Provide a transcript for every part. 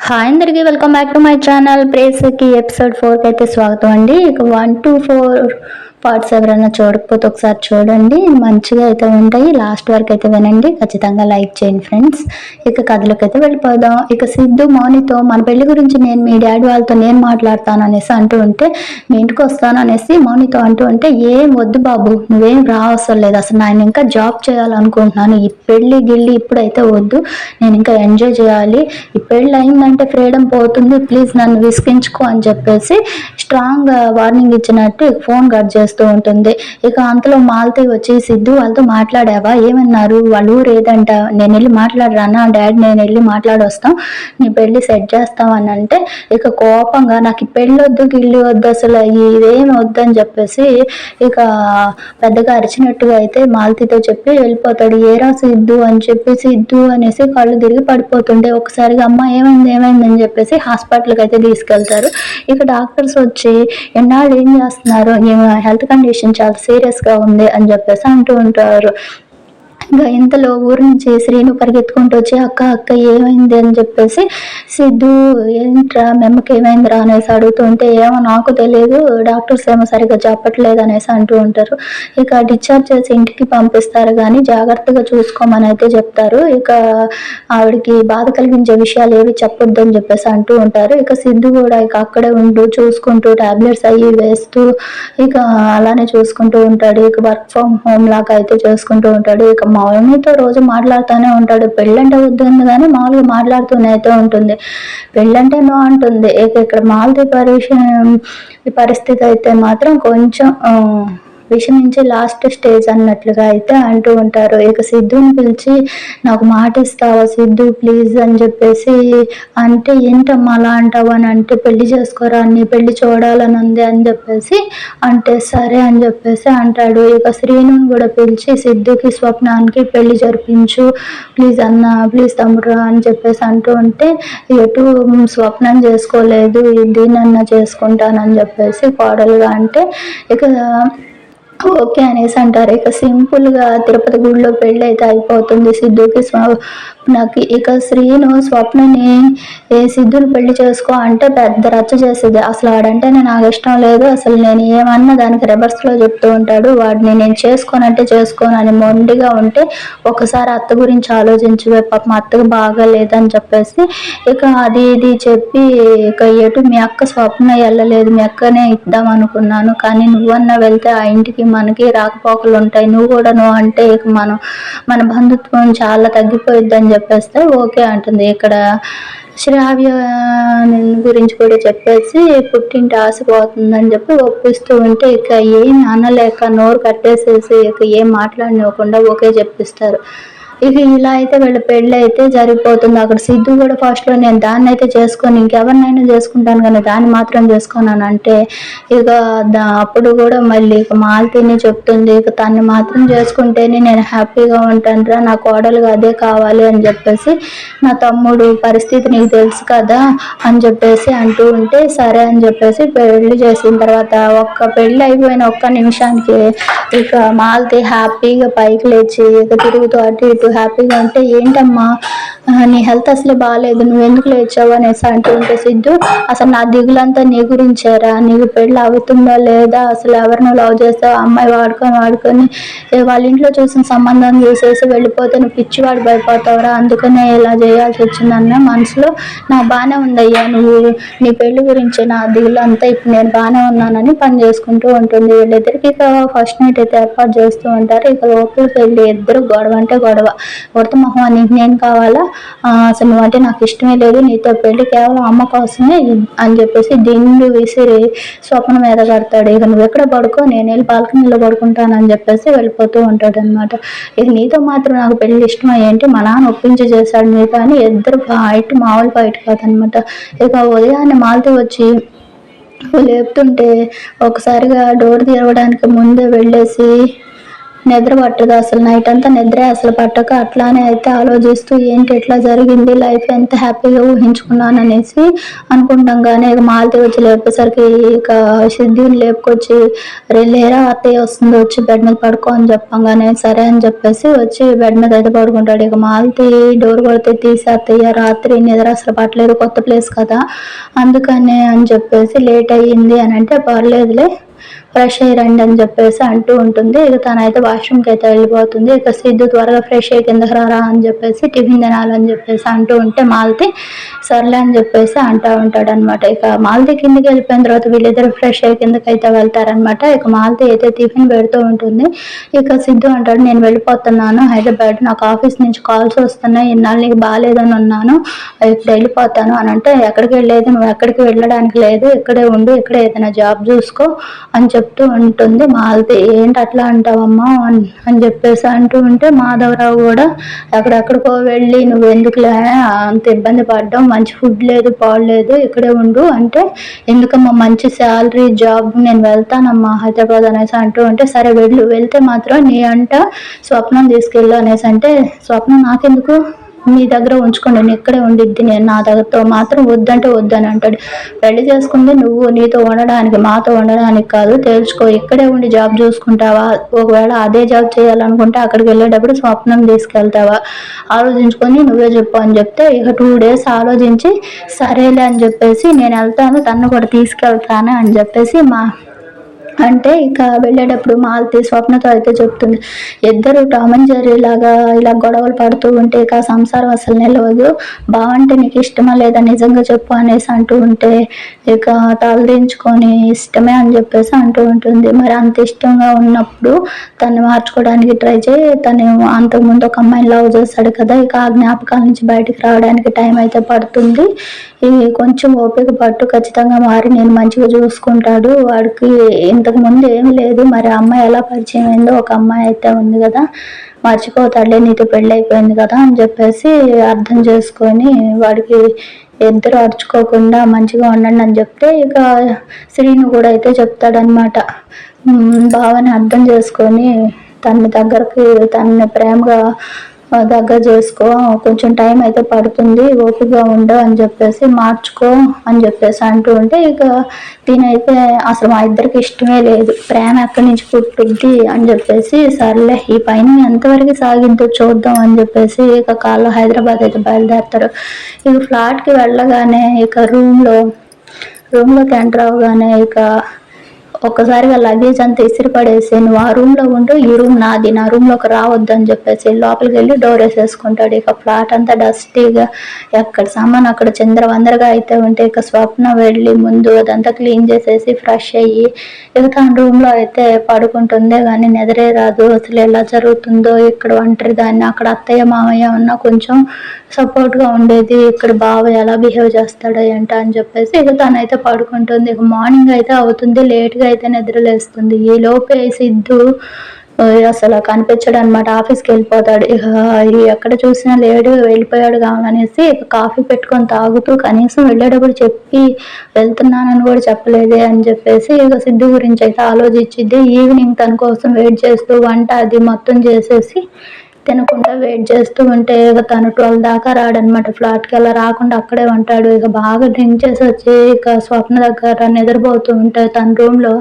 Hi అందరికీ welcome back to my channel ప్రేస్కి episode ఫోర్కి అయితే స్వాగతం అండి. ఇక వన్ టూ ఫోర్ పార్ట్స్ ఎవరైనా చూడకపోతే ఒకసారి చూడండి. మంచిగా అయితే ఉంటాయి. లాస్ట్ వరకు అయితే వినండి. ఖచ్చితంగా లైక్ చేయండి ఫ్రెండ్స్. ఇక కథలోకి అయితే వెళ్ళిపోదాం. ఇక సిద్ధు మౌనితో మన పెళ్ళి గురించి నేను మీ డాడీ వాళ్ళతో నేను మాట్లాడతాను అనేసి అంటూ ఉంటే మీ ఇంటికి వస్తాను అనేసి మౌనితో అంటూ ఉంటే ఏం వద్దు బాబు నువ్వేం రావసరం లేదు. అసలు నేను ఇంకా జాబ్ చేయాలనుకుంటున్నాను. ఈ పెళ్ళి గిళ్ళి ఇప్పుడైతే వద్దు. నేను ఇంకా ఎంజాయ్ చేయాలి. ఈ పెళ్ళి అయిందంటే ఫ్రీడమ్ పోతుంది. ప్లీజ్ నన్ను విసిగించుకో అని చెప్పేసి స్ట్రాంగ్ వార్నింగ్ ఇచ్చినట్టు ఫోన్ కట్ చేస్తూ ఉంటుంది. ఇక అంతలో మాలతి వచ్చి సిద్ధు వాళ్ళతో మాట్లాడావా? ఏమన్నారు? వాళ్ళు ఊరేదంట ఏదంట? నేను వెళ్ళి మాట్లాడరానా? డాడీ నేను వెళ్ళి మాట్లాడొస్తాం. నీ పెళ్ళి సెట్ చేస్తాం అని అంటే ఇక కోపంగా నాకు పెళ్ళి వద్దు గిల్లి వద్దు అసలు ఇదేం వద్దు అని చెప్పేసి ఇక పెద్దగా అరిచినట్టుగా అయితే మాలతితో చెప్పి వెళ్ళిపోతాడు. ఏరా సిద్ధు అని చెప్పి సిద్ధు అనేసి కళ్ళు తిరిగి పడిపోతుండే. ఒకసారిగా అమ్మ ఏమైంది? ఏమైంది? అని చెప్పేసి హాస్పిటల్కి అయితే తీసుకెళ్తారు. ఇక డాక్టర్స్ వచ్చి ఎన్నాళ్ళు ఏం చేస్తున్నారు? హెల్త్ కండిషన్ చాలా సీరియస్గా ఉంది అని చెప్పేసి అంటూ ఉంటారు. ఇంకా ఇంతలో ఊరు నుంచి శ్రీను పరిగెత్తుకుంటూ వచ్చి అక్క అక్క ఏమైంది? అని చెప్పేసి సిద్ధు ఏంట్రా మెమ్మకి ఏమైందిరా? అనేసి అడుగుతుంటే ఏమో నాకు తెలియదు డాక్టర్స్ ఏమో సరిగ్గా చెప్పట్లేదు అనేసి అంటూ ఉంటారు. ఇక డిశ్చార్జ్ చేసి ఇంటికి పంపిస్తారు కానీ జాగ్రత్తగా చూసుకోమని అయితే చెప్తారు. ఇక ఆవిడకి బాధ కలిగించే విషయాలు ఏవి చెప్పొద్దు అని చెప్పేసి అంటూ ఉంటారు. ఇక సిద్ధు కూడా ఇక అక్కడే ఉంటూ చూసుకుంటూ టాబ్లెట్స్ అవి వేస్తూ ఇక అలానే చూసుకుంటూ ఉంటాడు. ఇక వర్క్ ఫ్రమ్ హోమ్ లాగా అయితే చేసుకుంటూ ఉంటాడు. ఇక మౌనితో రోజు మాట్లాడుతూనే ఉంటాడు. పెళ్ళంటే వద్దు కానీ మామూలుగా మాట్లాడుతూనే అయితే ఉంటుంది. పెళ్ళంటే నో అంటుంది. ఇక ఇక్కడ మాలతి పరిష పరిస్థితి అయితే మాత్రం కొంచెం విషమించి లాస్ట్ స్టేజ్ అన్నట్లుగా అయితే అంటూ ఉంటారు. ఇక సిద్ధుని పిలిచి నాకు మాట ఇస్తావా సిద్ధు? ప్లీజ్ అని చెప్పేసి అంటే ఏంటమ్మా అలా అంటావు? అని అంటే పెళ్ళి చేసుకోరా? నీ పెళ్ళి చూడాలని ఉంది అని చెప్పేసి అంటే సరే అని చెప్పేసి అంటాడు. ఇక శ్రీను కూడా పిలిచి సిద్ధుకి స్వప్నానికి పెళ్ళి జరిపించు. ప్లీజ్ అన్న ప్లీజ్ తమ్ముడు అని చెప్పేసి అంటూ ఉంటే ఎటు స్వప్నం చేసుకోలేదు. దీనన్నా చేసుకుంటానని చెప్పేసి కోడలుగా అంటే ఇక ఓకే అనేసి అంటారు. ఇక సింపుల్గా తిరుపతి గుడిలో పెళ్ళి అయితే అయిపోతుంది. సిద్ధుకి నాకు ఇక శ్రీను స్వప్నని ఏ సిద్ధుని పెళ్ళి చేసుకో అంటే పెద్ద రచ్చ చేసేది. అసలు వాడంటే నాకు ఇష్టం లేదు. అసలు నేను ఏమన్నా దానికి రివర్స్లో చెప్తూ ఉంటాడు. వాడిని నేను చేసుకోనంటే చేసుకోను అని మొండిగా ఉంటే ఒకసారి అత్త గురించి ఆలోచించి. పాపం అత్తకు బాగా లేదని చెప్పేసి ఇక అది ఇది చెప్పి ఇక ఎటు మీ అక్క స్వప్న వెళ్ళలేదు. మీ అక్కనే ఇద్దాం అనుకున్నాను. కానీ నువ్వన్నా వెళ్తే ఆ ఇంటికి మనకి రాకపోకలు ఉంటాయి. నువ్వు కూడా నువ్వు అంటే ఇక మనం మన బంధుత్వం చాలా తగ్గిపోయిద్దని చెప్పి చెప్పేస్తే ఓకే అంటుంది. ఇక్కడ శ్రావ్య గురించి కూడా చెప్పేసి పుట్టింటి ఆశపోతుందని చెప్పి ఒప్పిస్తూ ఉంటే ఇక ఏం అనలేక నోరు కట్టేసేసి ఇక ఏం మాట్లాడినివ్వకుండా ఓకే చెప్పిస్తారు. ఇక ఇలా అయితే వీళ్ళ పెళ్ళి అయితే జరిగిపోతుంది. అక్కడ సిద్ధు కూడా ఫస్ట్లో నేను దాన్ని అయితే చేసుకొని ఇంకెవరినైనా చేసుకుంటాను కానీ దాన్ని మాత్రం చేసుకున్నాను అంటే ఇక అప్పుడు కూడా మళ్ళీ ఇక మాలతీని చెప్తుంది. ఇక తన్ని మాత్రం చేసుకుంటేనే నేను హ్యాపీగా ఉంటాను నా కోడలుగా అదే కావాలి అని చెప్పేసి నా తమ్ముడు పరిస్థితి నీకు తెలుసు కదా అని చెప్పేసి అంటూ ఉంటే సరే అని చెప్పేసి పెళ్ళి చేసిన తర్వాత ఒక్క పెళ్ళి అయిపోయిన ఒక్క నిమిషానికి ఇక మాలతి హ్యాపీగా పైకి లేచి ఇక తిరుగుతూ అటు ఇటు హ్యాపీగా ఉంటే ఏంటమ్మా నీ హెల్త్ అసలు బాగాలేదు నువ్వు ఎందుకు లేచావు? అనేసి అంటూ ఉంటే సిద్ధు అసలు నా దిగులంతా నీ గురించారా? నీకు పెళ్ళి అవుతుందా లేదా? అసలు ఎవరినో లవ్ చేస్తావు? అమ్మాయి వాడుకొని వాడుకొని వాళ్ళ ఇంట్లో చూసిన సంబంధం చూసేసి వెళ్ళిపోతే నువ్వు పిచ్చివాడు భయపడతావురా? అందుకనే ఇలా చేయాల్సి వచ్చిందన్న మనసులో నా బాగానే ఉందయ్యా నువ్వు నీ పెళ్ళి గురించి నా దిగులు అంతా ఇప్పుడు నేను బాగానే ఉన్నానని పని చేసుకుంటూ ఉంటుంది. వీళ్ళిద్దరికి ఇక ఫస్ట్ నైట్ అయితే ఏర్పాటు చేస్తూ ఉంటారు. ఇక లోపలికి వెళ్ళి ఇద్దరు గొడవ అంటే గొడవ. కొడత మొహం నీకు నేను కావాలా? అసలు అంటే నాకు ఇష్టమే లేదు నీతో పెళ్ళి కేవలం అమ్మ కోసమే అని చెప్పేసి దిండు విసిరి స్వప్న మీద కడతాడు ఇక నువ్వు ఎక్కడ పడుకో నేను వెళ్ళి బాల్కనీలో పడుకుంటానని చెప్పేసి వెళ్ళిపోతూ ఉంటాడు అనమాట ఇక నీతో మాత్రం నాకు పెళ్ళి ఇష్టం ఏంటి? మా నాన్న ఒప్పించి చేశాడు నీతో అని ఇద్దరు ఫైట్ మామూలు ఫైట్ కాదనమాట ఇక ఉదయాన్నే మాలతో వచ్చి లేపుతుంటే ఒకసారిగా డోర్ తెరవడానికి ముందే వెళ్ళేసి నిద్ర పట్టదు. అసలు నైట్ అంతా నిద్రే అసలు పట్టక. అట్లానే అయితే ఆలోచిస్తూ ఏంటి ఎట్లా జరిగింది? లైఫ్ ఎంత హ్యాపీగా ఊహించుకున్నాను అనేసి అనుకుంటాం. కానీ ఇక మాలతి వచ్చి లేపేసరికి ఇక సిద్ధిని లేపుకొచ్చి లేరా అత్తయ్య వస్తుంది. వచ్చి బెడ్ మీద పడుకో అని చెప్పంగానే సరే అని చెప్పేసి వచ్చి బెడ్ మీద అయితే పడుకుంటాడు. ఇక మాలతి డోర్ కొడితే తీసి అత్తయ్య రాత్రి నిద్ర అసలు పట్టలేదు. కొత్త ప్లేస్ కదా. అందుకనే అని చెప్పేసి లేట్ అయ్యింది అని అంటే పర్లేదులే. ఫ్రెష్ అయ్యి అని చెప్పేసి అంటూ ఉంటుంది. ఇక తనైతే వాష్రూమ్కి అయితే వెళ్ళిపోతుంది. ఇక సిద్ధు త్వరగా ఫ్రెష్ అయ్యి కిందకి రారా అని చెప్పేసి టిఫిన్ తినాలని చెప్పేసి అంటూ ఉంటే మాలతి సర్లే అని చెప్పేసి అంటూ ఉంటాడు అనమాట ఇక మాలతి కిందకి వెళ్ళిపోయిన తర్వాత వీళ్ళిద్దరు ఫ్రెష్ అయ్యి కిందకి అయితే వెళ్తారనమాట ఇక మాలతి అయితే టిఫిన్ పెడుతూ ఉంటుంది. ఇక సిద్ధు అంటాడు నేను వెళ్ళిపోతున్నాను. హైదరాబాద్ నాకు ఆఫీస్ నుంచి కాల్స్ వస్తున్నాయి. ఇన్నాళ్ళు నీకు బాగాలేదని ఉన్నాను. ఇప్పుడు వెళ్ళిపోతాను. అని అంటే ఎక్కడికి వెళ్ళలేదు? నువ్వు ఎక్కడికి వెళ్ళడానికి లేదు? ఇక్కడే ఉండు ఇక్కడే ఏదైనా జాబ్ చూసుకో. అని చెప్పి చెప్తూ ఉంటుంది మాలతి ఏంటి అట్లా అంటావమ్మా? అని అని చెప్పేసి అంటూ ఉంటే మాధవరావు కూడా ఎక్కడెక్కడికో వెళ్ళి నువ్వు ఎందుకులే అంత ఇబ్బంది పడ్డావు మంచి ఫుడ్ లేదు పాడు లేదు ఇక్కడే ఉండు. అంటే ఎందుకమ్మా మంచి శాలరీ జాబ్ నేను వెళ్తానమ్మా హైదరాబాద్ అనేసి అంటూ ఉంటే సరే వెళ్ళు వెళ్తే మాత్రం నీ అంట స్వప్నం తీసుకెళ్ళు అనేసి అంటే స్వప్నం నాకెందుకు? మీ దగ్గర ఉంచుకోండి నేను ఇక్కడే ఉండిద్ది. నేను నా దగ్గరతో మాత్రం వద్దంటే వద్దని అంటాడు. పెళ్ళి చేసుకుంది నువ్వు నీతో ఉండడానికి మాతో ఉండడానికి కాదు. తేల్చుకో ఇక్కడే ఉండి జాబ్ చూసుకుంటావా? ఒకవేళ అదే జాబ్ చేయాలనుకుంటే అక్కడికి వెళ్ళేటప్పుడు స్వప్నం తీసుకెళ్తావా? ఆలోచించుకొని నువ్వే చెప్పు అని చెప్తే ఇక టూ డేస్ ఆలోచించి సరేలే అని చెప్పేసి నేను వెళ్తాను తను కూడా తీసుకెళ్తాను అని చెప్పేసి మా అంటే ఇక వెళ్ళేటప్పుడు మాలతి స్వప్నతో అయితే చెప్తుంది ఇద్దరు టామ్ అండ్ జెర్రీ లాగా ఇలా గొడవలు పడుతూ ఉంటే ఇక సంసారం అసలు నిలవదు. బావంటే నీకు ఇష్టమా లేదా నిజంగా చెప్పు అనేసి అంటూ ఉంటే ఇక తలదించుకొని ఇష్టమే అని చెప్పేసి అంటూ ఉంటుంది. మరి అంత ఇష్టంగా ఉన్నప్పుడు తను మార్చుకోవడానికి ట్రై చేయి. తను అంతకుముందు ఒక అమ్మాయిని లవ్ చేస్తాడు కదా ఇక ఆ జ్ఞాపకాల నుంచి బయటకు రావడానికి టైం అయితే పడుతుంది. ఈ కొంచెం ఓపిక పట్టు ఖచ్చితంగా మారి నేను మంచిగా చూసుకుంటాడు. వాడికి ఇంత ముందు ఏం లేదు. మరి అమ్మాయి ఎలా పరిచయం అయిందో ఒక అమ్మాయి అయితే ఉంది కదా మర్చిపోతాడులే నీతో పెళ్ళి అయిపోయింది కదా అని చెప్పేసి అర్థం చేసుకొని వాడికి ఇద్దరు అరుచుకోకుండా మంచిగా ఉండండి అని చెప్తే ఇక శ్రీను కూడా అయితే చెప్తాడనమాట బావని అర్థం చేసుకొని తన దగ్గరకి తనని ప్రేమగా దగ్గర చేసుకో. కొంచెం టైం అయితే పడుతుంది ఓపికగా ఉండు అని చెప్పేసి మార్చుకో అని చెప్పేసి అంటూ ఉంటే ఇక దీనైతే అసలు మా ఇద్దరికి ఇష్టమే లేదు. ప్రేమ ఎక్కడి నుంచి పుట్టుద్ది అని చెప్పేసి సర్లే ఈ పైన ఎంతవరకు సాగిందో చూద్దాం అని చెప్పేసి ఇక కాళ్ళు హైదరాబాద్ అయితే బయలుదేరుతారు. ఇక ఫ్లాట్కి వెళ్ళగానే ఇక రూమ్లో రూమ్లోకి ఎంటర్ అవగానే ఇక ఒక్కసారిగా లగేజ్ అంతా ఇసిరి పడేసి నువ్వు ఆ రూమ్లో ఉంటూ ఈ రూమ్ నాది నా రూమ్లోకి రావద్దు అని చెప్పేసి లోపలికి వెళ్ళి డోర్ వేసేసుకుంటాడు. ఇక ఫ్లాట్ అంతా డస్టీగా ఎక్కడ సామాన్ అక్కడ చంద్రవందరగా అయితే ఉంటే ఇక స్వప్న వెళ్ళి ముందు అదంతా క్లీన్ చేసేసి ఫ్రెష్ అయ్యి ఇక తన రూమ్లో అయితే పడుకుంటుందే కానీ నిద్రే రాదు. అసలు ఎలా జరుగుతుందో ఇక్కడ ఒంటరి దాన్ని అక్కడ అత్తయ్య మామయ్య ఉన్నా కొంచెం సపోర్ట్గా ఉండేది. ఇక్కడ బావ ఎలా బిహేవ్ చేస్తాడో ఏంటో అని చెప్పేసి ఇక తనైతే పడుకుంటుంది. ఇక మార్నింగ్ అయితే అవుతుంది లేట్గా అయితే నిద్రలేస్తుంది ఈ లోపే సిద్ధు అసలు కనిపించడు అనమాట ఆఫీస్కి వెళ్ళిపోతాడు. ఇక ఎక్కడ చూసినా లేడు వెళ్ళిపోయాడు కావాలనేసి ఇక కాఫీ పెట్టుకొని తాగుతూ కనీసం వెళ్ళేటప్పుడు చెప్పి వెళ్తున్నానని కూడా చెప్పలేదే అని చెప్పేసి ఇక సిద్ధు గురించి అయితే ఆలోచించిద్ది. ఈవినింగ్ తన కోసం వెయిట్ చేస్తూ వంట అది మొత్తం చేసేసి తినకుండా వెయిట్ చేస్తూ ఉంటే ఇక తను ట్వెల్వ్ దాకా రాడనమాట ఫ్లాట్కి అలా రాకుండా అక్కడే ఉంటాడు. ఇక బాగా డ్రింక్ చేసి వచ్చి ఇక స్వప్న దగ్గర నిద్రపోతూ ఉంటే తన రూమ్లో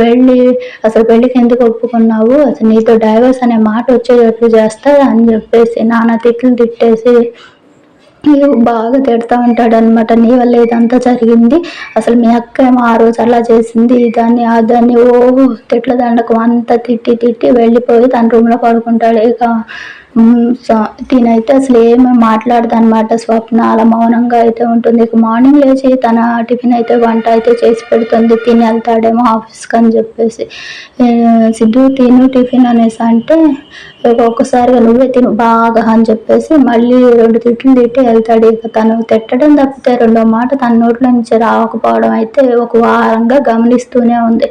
వెళ్ళి అసలు పెళ్ళికి ఎందుకు ఒప్పుకున్నావు? అసలు నీతో డైవర్స్ అనే మాట వచ్చేటట్లు చేస్తా అని చెప్పేసి నాన్న తిట్లు తిట్టేసి బాగా తిడతా ఉంటాడు అనమాట నీ వల్ల ఇదంతా జరిగింది. అసలు మీ అక్క ఏమో ఆ రోజు అలా చేసింది దాన్ని ఆ దాన్ని ఓ తిట్ల దండకం అంతా తిట్టి తిట్టి వెళ్ళిపోయి తన రూమ్లో పడుకుంటాడు. ఇక తినైతే అసలు ఏమి మాట్లాడదు అనమాట స్వప్న అలా మౌనంగా అయితే ఉంటుంది. ఇక మార్నింగ్ లేచి తన టిఫిన్ అయితే వంట అయితే చేసి పెడుతుంది. తిని వెళ్తాడేమో ఆఫీస్కి అని చెప్పేసి. సిద్ధు తిను టిఫిన్ అనేసి అంటే ఒక్కొక్కసారిగా ఒక్కసారిగా నువ్వే తిను బాగా అని చెప్పేసి మళ్ళీ రెండు తిట్లు తిట్టి వెళ్తాడు. ఇక తను తిట్టడం తప్పితే రెండో మాట తన నోట్లో నుంచి రాకపోవడం అయితే ఒక వారంగా గమనిస్తూనే ఉంది.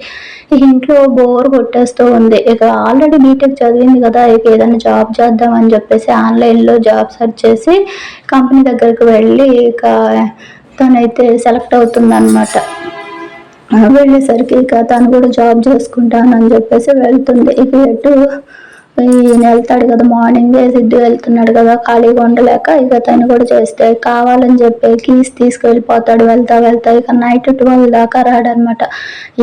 ఇక ఇంట్లో బోర్ కొట్టేస్తూ ఉంది. ఇక ఆల్రెడీ బీటెక్ చదివింది కదా ఇక ఏదైనా జాబ్ చేద్దాం అని చెప్పేసి ఆన్లైన్లో జాబ్ సెర్చ్ చేసి కంపెనీ దగ్గరికి వెళ్ళి ఇక తనైతే సెలెక్ట్ అవుతుందన్నమాట. వెళ్ళేసరికి ఇక తను కూడా జాబ్ చేసుకుంటానని చెప్పేసి వెళ్తుంది. ఇక ఎటు ఈయన వెళ్తాడు కదా మార్నింగ్ సిద్ధు వెళ్తున్నాడు కదా ఖాళీగా ఉండలేక ఇక తను కూడా చేస్తే కావాలని చెప్పి కీస్ తీసుకెళ్ళిపోతాడు వెళ్తా వెళ్తా ఇక నైట్ ట్వెల్వ్ దాకా రాడనమాట.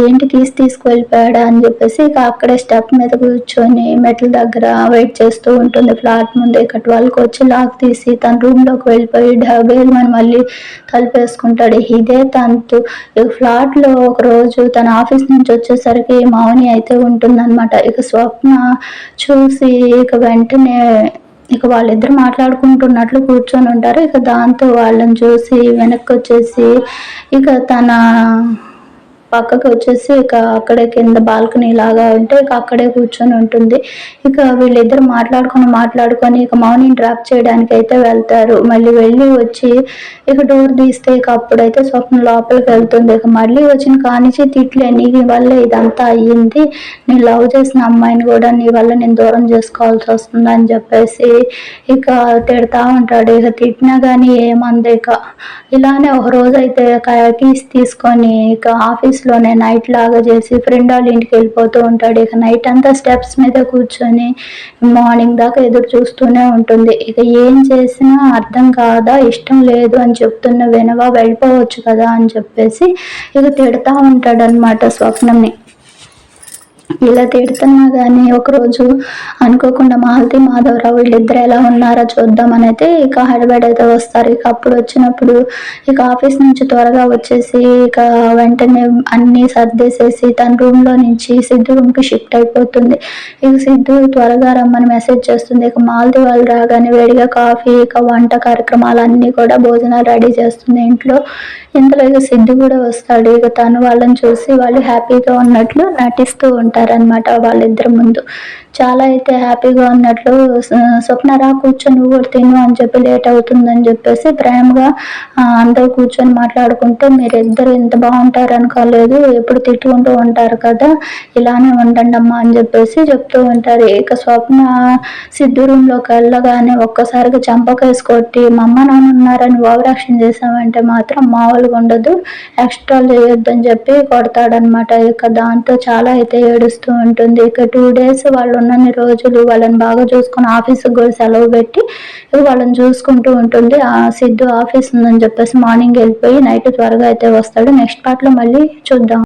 ఏంటి కీస్ తీసుకువెళ్ళిపోయాడా అని చెప్పేసి ఇక అక్కడే స్టెప్ మీద కూర్చొని మెట్ల దగ్గర వెయిట్ చేస్తూ ఉంటుంది. ఫ్లాట్ ముందు ఇక ట్వెల్వ్కి వచ్చి లాక్ తీసి తన రూమ్లోకి వెళ్ళిపోయి డబేల్ మనం మళ్ళీ తలుపేసుకుంటాడు. ఇదే తంతు. ఇక ఫ్లాట్లో ఒక రోజు తన ఆఫీస్ నుంచి వచ్చేసరికి మౌని అయితే ఉంటుందన్నమాట. ఇక స్వప్న చూ చూసి ఇక వెంటనే ఇక వాళ్ళిద్దరు మాట్లాడుకుంటున్నట్లు కూర్చొని ఉంటారు. ఇక దాంతో వాళ్ళని చూసి వెనక్కి వచ్చేసి ఇక తన పక్కకి వచ్చేసి ఇక అక్కడే కింద బాల్కనీ లాగా ఉంటే ఇక అక్కడే కూర్చొని ఉంటుంది. ఇక వీళ్ళిద్దరు మాట్లాడుకొని మాట్లాడుకొని ఇక మౌని డ్రాప్ చేయడానికి అయితే వెళ్తారు. మళ్ళీ వెళ్ళి వచ్చి ఇక డోర్ తీస్తే ఇక అప్పుడైతే స్వప్న లోపలికి వెళ్తుంది. ఇక మళ్ళీ వచ్చిన కానిచి తిట్లే నీ వల్ల ఇదంతా అయ్యింది. నేను లవ్ చేసిన అమ్మాయిని కూడా నీ వల్ల నేను దూరం చేసుకోవాల్సి వస్తుంది అని చెప్పేసి ఇక తిడతా ఉంటాడు. ఇక తిట్టినా కానీ ఏమంది ఇక. ఇలానే ఒక రోజు అయితే కీస్ తీసుకొని ఇక ఆఫీస్ లోనే నైట్ లాగా చేసి ఫ్రెండ్ వాళ్ళ ఇంటికి వెళ్ళిపోతూ ఉంటాడు. ఇక నైట్ అంతా స్టెప్స్ మీద కూర్చొని మార్నింగ్ దాకా ఎదురు చూస్తూనే ఉంటుంది. ఇక ఏం చేసినా అర్థం కాదా ఇష్టం లేదు అని చెప్తున్న వినవా వెళ్ళిపోవచ్చు కదా అని చెప్పేసి ఇక తిడతా ఉంటాడు అనమాట స్వప్నంని. ఇలా తిడుతున్నా కానీ ఒకరోజు అనుకోకుండా మాలతి మాధవరావు వీళ్ళిద్దరు ఎలా ఉన్నారో చూద్దామని అయితే ఇక హైదరాబాద్ అయితే వస్తారు. ఇక అప్పుడు వచ్చినప్పుడు ఇక ఆఫీస్ నుంచి త్వరగా వచ్చేసి ఇక వెంటనే అన్ని సర్దేసేసి తన రూమ్లో నుంచి సిద్ధు రూమ్కి షిఫ్ట్ అయిపోతుంది. ఇక సిద్ధు త్వరగా రమ్మని మెసేజ్ చేస్తుంది. ఇక మాలతి వాళ్ళు రాగానే వేడిగా కాఫీ ఇక వంట కార్యక్రమాలు అన్నీ కూడా భోజనాలు రెడీ చేస్తుంది ఇంట్లో. ఇందులో ఇక సిద్ధు కూడా వస్తాడు. ఇక తను వాళ్ళని చూసి వాళ్ళు హ్యాపీగా ఉన్నట్లు నటిస్తూ ఉంటారనమాట వాళ్ళిద్దరి ముందు. చాలా అయితే హ్యాపీగా ఉన్నట్లు స్వప్న రా కూర్చొని నువ్వు కూడా తిను అని చెప్పి లేట్ అవుతుందని చెప్పేసి ప్రేమగా అందరూ కూర్చొని మాట్లాడుకుంటే మీరు ఇద్దరు ఇంత బాగుంటారు అనుకోలేదు. ఎప్పుడు తిట్టుకుంటూ ఉంటారు కదా ఇలానే ఉండండి అమ్మా అని చెప్పేసి చెప్తూ ఉంటారు. ఇక స్వప్న సిద్ధు రూమ్లోకి వెళ్ళగానే ఒక్కసారిగా చంపకేసి కొట్టి మా అమ్మ నాన్న ఉన్నారని ఓవరాక్షన్ చేసామంటే మాత్రం మామూలుగా ఉండదు. ఎక్స్ట్రా చేయొద్దని చెప్పి కొడతాడనమాట ఇక దాంతో చాలా అయితే ఏడుస్తూ ఉంటుంది. ఇక టూ డేస్ వాళ్ళు ఉన్నన్ని రోజులు వాళ్ళని బాగా చూసుకుని ఆఫీస్కి కూడా సెలవు పెట్టి వాళ్ళని చూసుకుంటూ ఉంటుంది. ఆ సిద్ధు ఆఫీస్ ఉందని చెప్పేసి మార్నింగ్ వెళ్ళిపోయి నైట్ త్వరగా అయితే వస్తాడు. నెక్స్ట్ పార్ట్లో మళ్ళీ చూద్దాం.